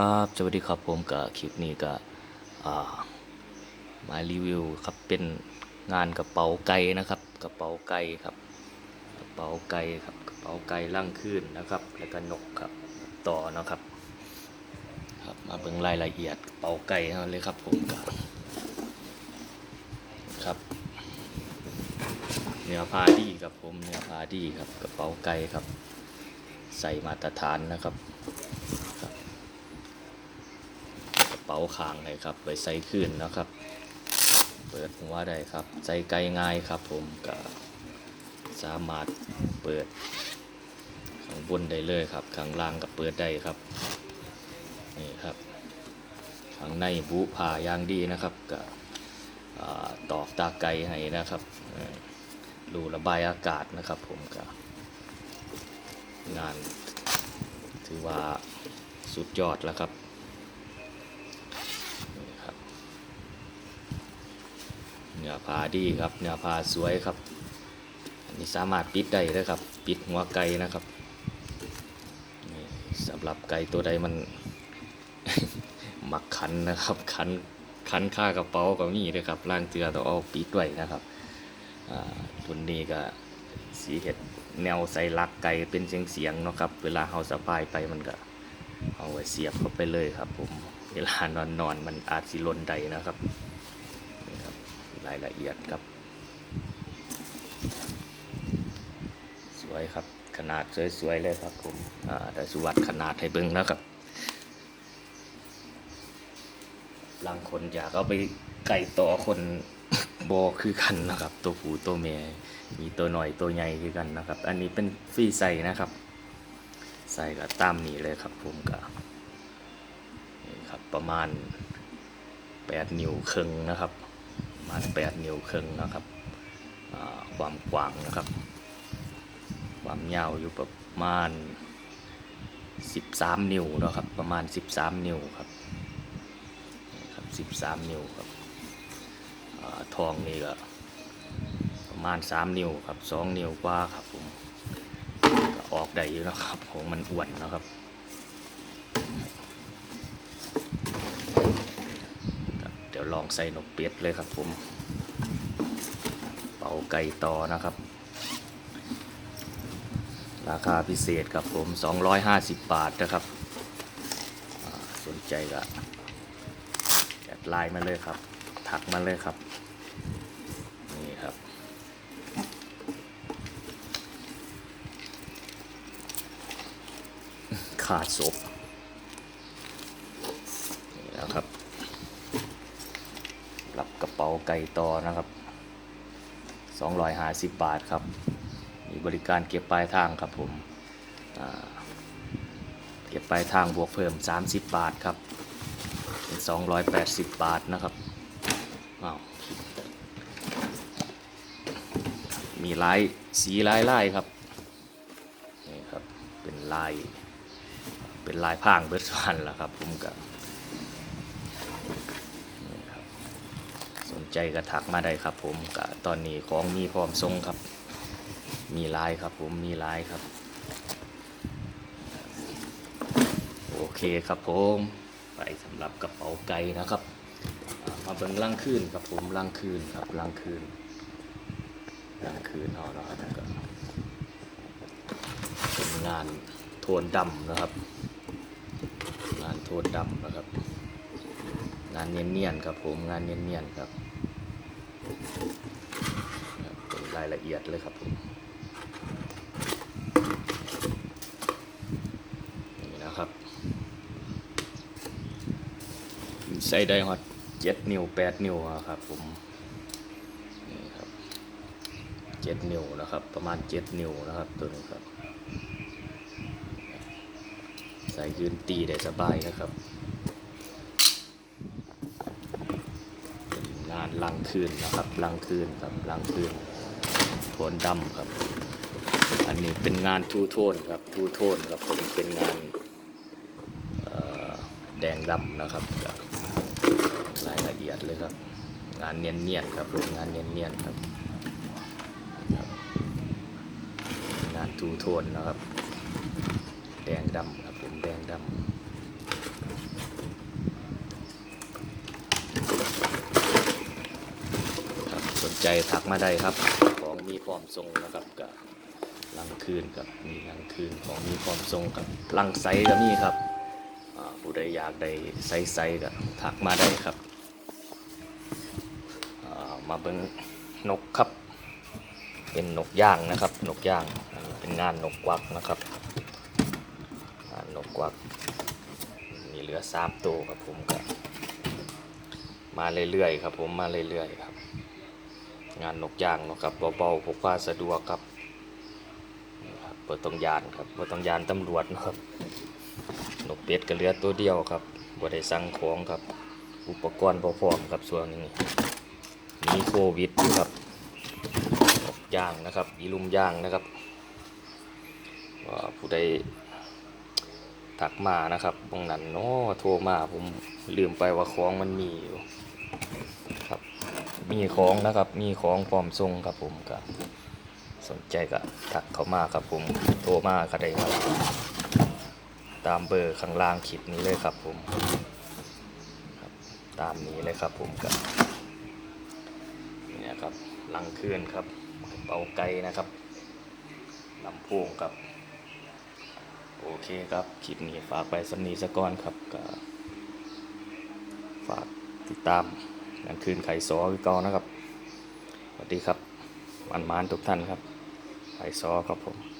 ครับสวัสดีครับผมกับคลิปนี้ก็มารีวิวครับเป็นงานกระเป๋าไก่นะครับ กระเป๋าไก่ครับ กระเป๋าไก่ครับกระเป๋าไก่ล่างขึ้นนะครับ แล้วก็นกครับต่อนะครับ ครับมาเบิ่งรายละเอียดกระเป๋าไก่เอาเลยครับผมกับครับเนื้อผ้าดีครับผมเนื้อผ้าดีครับกระเป๋าไก่ครับ ใส่มาตรฐานนะครับกระเป๋าคางเลยครับไว้ใส่ขึ้นนะครับ เปิดหัวได้ครับใส่ไกลง่ายครับ ผมก็สามารถเปิดข้างบนได้เลยครับข้างล่างก็เปิดได้ครับนี่ครับข้างในบุผ่าอยางดีนะครับก็ตอกตาไกลให้นะครับเอ่อรูระบายอากาศนะครับ ผมก็งานถือว่าสุดยอดแล้วครับ นี่ครับ เนื้อผาดีครับ เนื้อผาสวยครับ อันนี้สามารถปิดได้เลยครับ ปิดหัวไก่นะครับนี่สำหรับไก่ตัวใดมันมักขันนะครับขันขันค่ากระเป๋าก็มีเลยครับล่างเตือต้องเอาปิดไว้นะครับอ่ารุ่นนี้ก็สีเห็ดแนวใส่ลักไก่เป็นเสียงเสียงเนาะครับ เวลาเฮาสะพายไปมันก็เอาไว้เสียบเข้าไปเลยครับผม เวลานอนนอนมันอาจสิลนใดนะครับ รายละเอียดครับ สวยครับ ขนาดสวยๆเลยครับผมอ่าแต่สวัดขนาดให้เบิ้งนะครับบางคนอยากเอาไปไก่ต่อคนบอคือกันนะครับ ตัวผู้ตัวเมียมีตัวหน่อยตัวใหญ่คือกันนะครับ อันนี้เป็นฟรีใส่นะครับ ใส่ก็ตามนี้เลยครับผมก็นี่ครับประมาณ8นิ้วครึ่งนะครับ มาณ8นิ้วครึ่งนะครับความกว้างนะครับ ความยาวอยู่ประมาณ 13 นิ้วเนะครับ ประมาณ 13 นิ้วครับครับ13 นิ้วครับอทองนี่ก็ประมาณ 3 นิ้วครับ 2 นิ้วกว่าครับผมออกได้อยู่นะครับของมันอ้วนนะครับครับ เดี๋ยว ลองใส่นกเป็ดเลยครับ ผม เป่าไก่ต่อนะครับ ราคาพิเศษครับผม 250 บาทนะครับ สนใจก็แอดไลน์มาเลยครับทักมาเลยครับ นี่ครับขาดศพนี่นะครับรับกระเป๋า ไก่ต่อนะครับ 250 บาทครับ มีบริการเก็บปลายทางครับผมเก็บปลายทางบวกเพิ่ม 30 บาทครับเป็น280 บาทนะครับอ้าวมีลายสีลายลายครับนี่ครับเป็นลายเป็นลายพรางเบิร์ดวันแหละครับผมก็นี่ครับสน ใจก็ทักมาได้ครับ ผมกตอนนี้ของมีพร้อมส่งครับ มีลายครับ ผมมีลายครับ โอเคครับผมไปสำหรับกระเป๋าไก่นะครับ มาเบิ่งล่างคืนครับผมล่างคืนครับล่างคืนล่างคืนเอานะครับก็เป็นงานโทนดำนะครับ งานโทนดำนะครับ งานเนียนๆครับผมงานเนียนๆครับ เป็นรายละเอียดเลยครับผมนี่นะครับใส่ได้ฮอตเจ็ดนิ้วแปดนิ้วครับผมนี่ครับเจ็ดนิ้วนะครับ ประมาณเจ็ดนิ้วนะครับตัวนี้ครับ ใส่ยืนตีได้สบายนะครับเป็น งานลังคืนนะครับลังคืนครับลังคืนโทนดำครับ อันนี้เป็นงานทูโทนครับทูโทนครับผมเป็นงานแดงดำนะครับรายละเอียดเลยครับ งานเนียนๆครับผมงานเนียนๆครับครับงานทูโทนนะครับ แดงดำครับผมแดงดำ ใจทักมาได้ครับ ของมีพร้อมทรงนะครับกับลังคืนกับมีลังคืนของมีพร้อมทรงกับลังไซก็มีครับผู้ใดอยากได้ไซไซก็ทักมาได้ครับมาเบิ่งนกครับ เป็นนกย่างนะครับ นกย่างเป็นงานนกกวักนะครับงานนกกวักมีเหลือสามตัวครับผมก็มาเรื่อยๆครับผมมาเรื่อยๆครับ งานนกย่างเนาะครับเบาๆพกพาสะดวกครับเปิดต้องยานครับเปิดต้องยานตำรวจนะครับนกเป็ดก็เหลือตัวเดียวครับบ่ได้สั่งของครับ อุปกรณ์พร้อมครับส่วนนี้มีโควิดอยู่ครับนกย่างนะครับอีลุมย่างนะครับว่าผู้ใดทักมานะครับตรงนั้นเนาะโทรมาผมลืมไปว่าของมันมีอยู่ มีของนะครับ มีของพร้อมส่งครับผมก็สนใจก็ทักเขามาครับผมโทรมาก็ได้ครับ ตามเบอร์ข้างล่างคลิปนี้เลยครับผมครับตามนี้เลยครับผมก็เนี่ยครับลังเคลื่อนครับเป่าไก่นะครับลำโพงครับ โอเคครับคลิปนี้ฝากไปสำนีสะก้อนครับก็ฝากติดตาม งานคืนไข่ซอคือเก่านะครับ สวัสดีครับมันมานๆทุกท่านครับไข่ซอครับผม